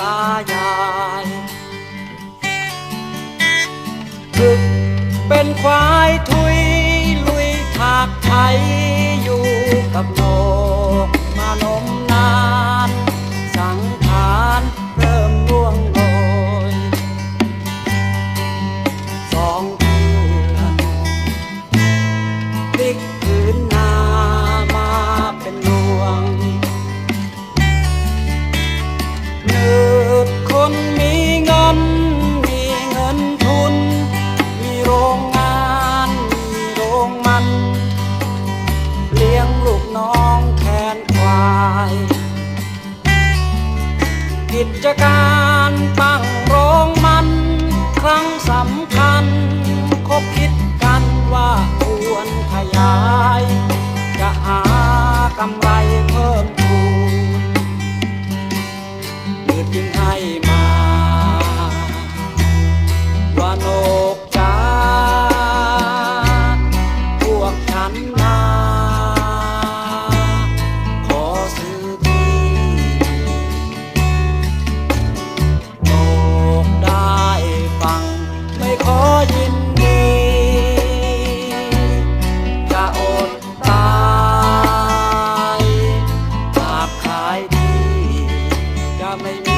ตายายฝึกเป็นควายทุ กิจการตั้งโองมัน ครั้งสำคัญ Amém.